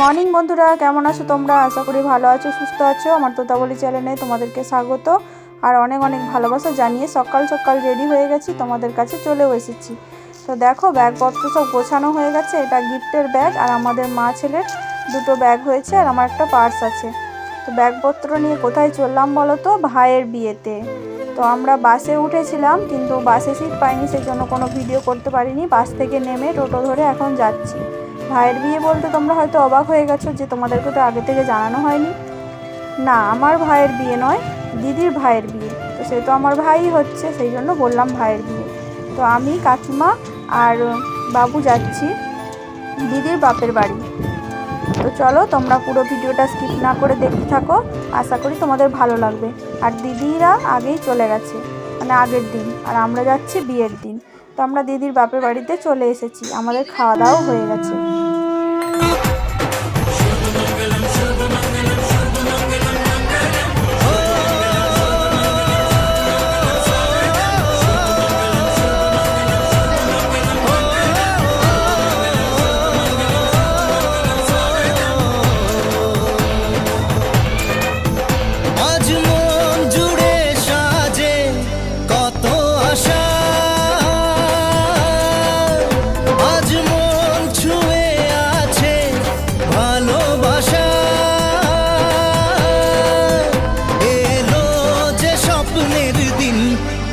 Morning বন্ধুরা। কেমন আছো তোমরা? আশা করি ভালো আছো, সুস্থ আছো। আমার তোতাবলি চ্যানেলে তোমাদেরকে স্বাগত। আর অনেক অনেক ভালোবাসা জানিয়ে সকাল সকাল রেডি হয়ে গেছি, তোমাদের কাছে চলেও এসেছি। তো দেখো ব্যাগপত্র সব গোছানো হয়ে গেছে। এটা গিফটের ব্যাগ আর আমাদের মা ছেলের দুটো ব্যাগ হয়েছে, আর আমার একটা পার্স আছে। তো ব্যাগপত্র নিয়ে কোথায় চললাম বলো তো? ভাইয়ের বিয়েতে। তো আমরা বাসে উঠেছিলাম, কিন্তু বাসে সিট পাইনি সেই জন্য কোনো ভিডিও করতে পারিনি। বাস থেকে নেমে টোটো ধরে এখন যাচ্ছি। ভাইয়ের বিয়ে বলতে তোমরা হয়তো অবাক হয়ে গেছো যে তোমাদেরকে তো আগে থেকে জানানো হয়নি। না, আমার ভাইয়ের বিয়ে নয়, দিদির ভাইয়ের বিয়ে। তো সে তো আমার ভাই হচ্ছে, সেই জন্য বললাম ভাইয়ের বিয়ে। তো আমি, কাকিমা আর বাবু যাচ্ছি, দিদির বাপের বাড়ি। তো চলো, তোমরা পুরো ভিডিওটা স্কিপ না করে দেখতে থাকো। আশা করি তোমাদের ভালো লাগবে। আর দিদিরা আগেই চলে গেছে মানে আগের দিন। আর আমরা যাচ্ছি বিয়ের দিন। তো আমরা দিদির বাপের বাড়িতে চলে এসেছি। আমাদের খাওয়া দাওয়াও হয়ে গেছে।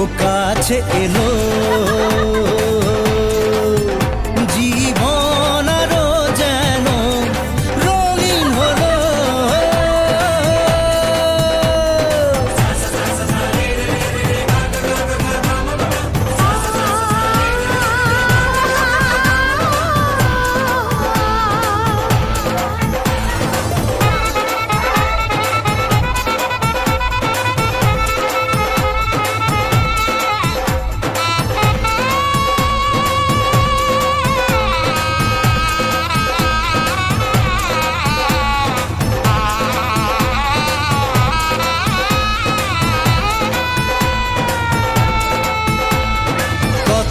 ও কাছে এলো।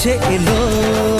কাছে এলো।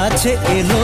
কাছে এলো।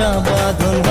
ভালোবাসা বাঁধন